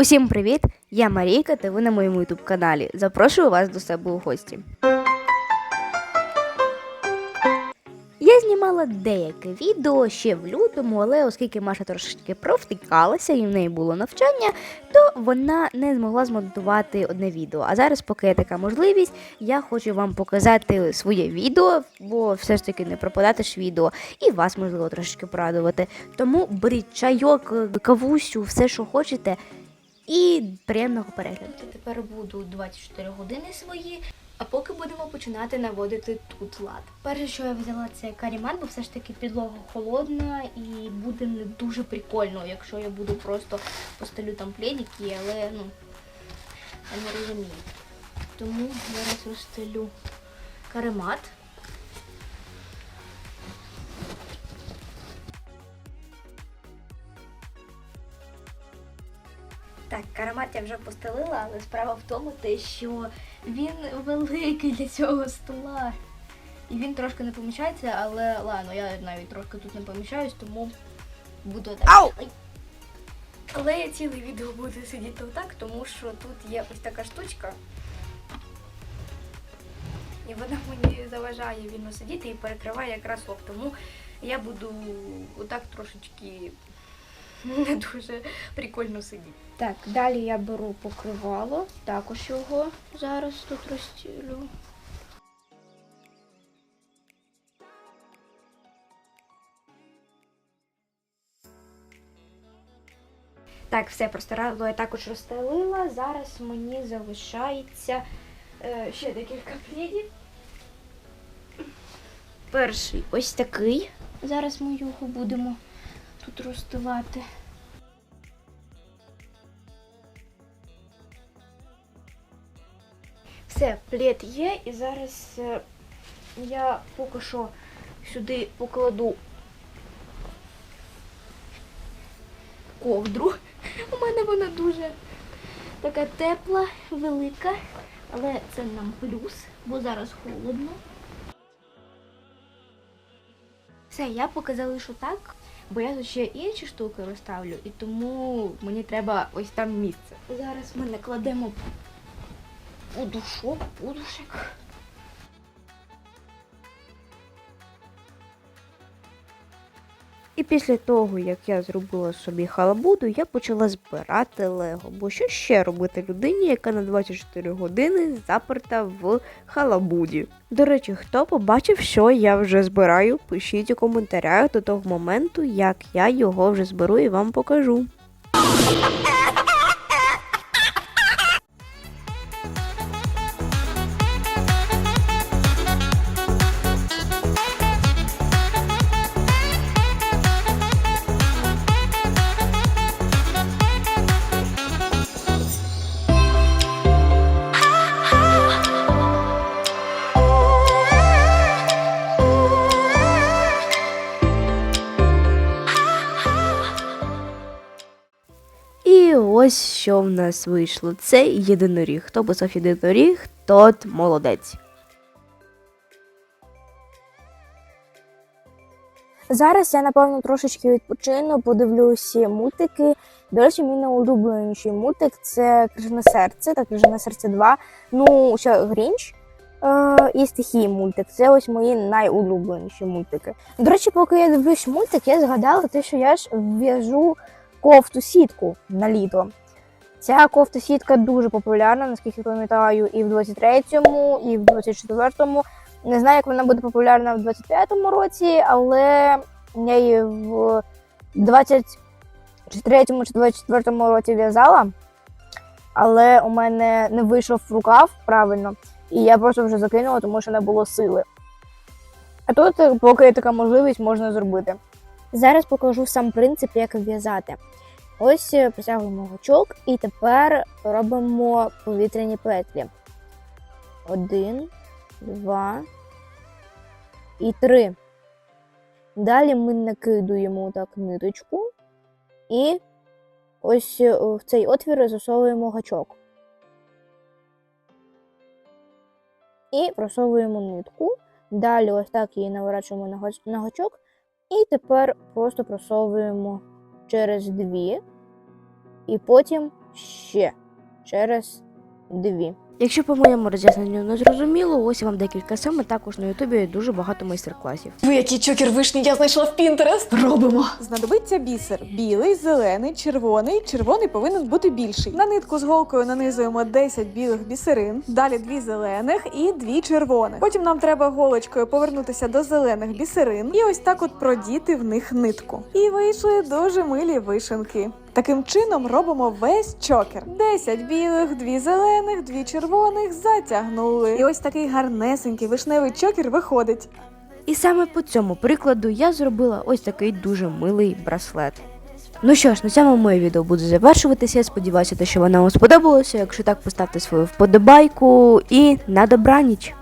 Усім привіт! Я Марійка, та ви на моєму ютуб каналі. Запрошую вас до себе у гості. Я знімала деяке відео ще в лютому, але оскільки Маша трошечки провтикалася і в неї було навчання, то вона не змогла змонтувати одне відео. А зараз, поки є така можливість, я хочу вам показати своє відео, бо все ж таки не пропадати ж відео, і вас можливо трошечки порадувати. Тому беріть чайок, кавусю, все, що хочете, і приємного перегляду. Тепер буду 24 години свої. А поки будемо починати наводити тут лад. Перше, що я взяла, це карімат, бо все ж таки підлога холодна і буде не дуже прикольно, якщо я буду просто постелю там пледики, але ну я не розумію. Тому зараз розстелю каремат. Так, каремат я вже постелила, але справа в тому, те, що він великий для цього стола. І він трошки не поміщається, але ладно, я навіть трошки тут не поміщаюсь, тому буду так. Ау! Але я ціле відео буду сидіти отак, тому що тут є ось така штучка. І вона мені заважає вільно сидіти і перекриває якраз ок. Тому я буду отак трошечки не дуже прикольно сидіти. Так, далі я беру покривало, також його зараз тут розстілю. Так, все простирадло я також розстелила. Зараз мені залишається е, ще декілька плідів. Перший ось такий. Зараз ми його будемо тут розстилати. Все, плед є, і зараз е, я поки що сюди покладу ковдру. У мене вона дуже така тепла, велика, але це нам плюс, бо зараз холодно. Все, я поки залишу так, бо я тут ще інші штуки розставлю, і тому мені треба ось там місце. Зараз ми накладемо подушок, подушек. І після того, як я зробила собі халабуду, я почала збирати лего. Бо що ще робити людині, яка на 24 години заперта в халабуді? До речі, хто побачив, що я вже збираю, пишіть у коментарях до того моменту, як я його вже зберу і вам покажу. Ось що в нас вийшло. Це єдиноріг. Хто писав єдиноріг, тот молодець. Зараз я напевно трошечки відпочину, подивлюся мультики. До речі, мій найулюбленіший мультик це Крижане серце та Крижане серце 2. Ну, ще Грінч е, і стихії мультик. Це ось мої найулюбленіші мультики. До речі, поки я дивлюсь мультик, я згадала те, що я ж в'яжу кофту сітку на літо. Ця кофта сітка дуже популярна, наскільки пам'ятаю, і в 23-му, і в 24-му. Не знаю, як вона буде популярна в 25-му році, але я її в 23-му чи 24-му році в'язала. Але у мене не вийшов рукав правильно, і я просто вже закинула, тому що не було сили. А тут, поки є така можливість, можна зробити. Зараз покажу сам принцип, як в'язати. Ось е, притягуємо гачок і тепер робимо повітряні петлі. Один, два і три. Далі ми накидуємо так ниточку і ось е, в цей отвір засовуємо гачок. І просовуємо нитку. Далі ось так її наворачуємо на гачок. І тепер просто просовуємо через дві, і потім ще через дві. Якщо по моєму роз'ясненню не зрозуміло, ось вам декілька саме також на Ютубі дуже багато майстер-класів. Ви який чокер вишні я знайшла в Пінтерест. Робимо. Знадобиться бісер. Білий, зелений, червоний. Червоний повинен бути більший. На нитку з голкою нанизуємо 10 білих бісерин, далі дві зелених і дві червоних. Потім нам треба голочкою повернутися до зелених бісерин і ось так от продіти в них нитку. І вийшли дуже милі вишенки. Таким чином робимо весь чокер. 10 білих, дві зелених, дві червоних затягнули. І ось такий гарнесенький вишневий чокер виходить. І саме по цьому прикладу я зробила ось такий дуже милий браслет. Ну що ж, на цьому моє відео буде завершуватися. Я сподіваюся, що воно вам сподобалося. Якщо так, поставте свою вподобайку і на добраніч!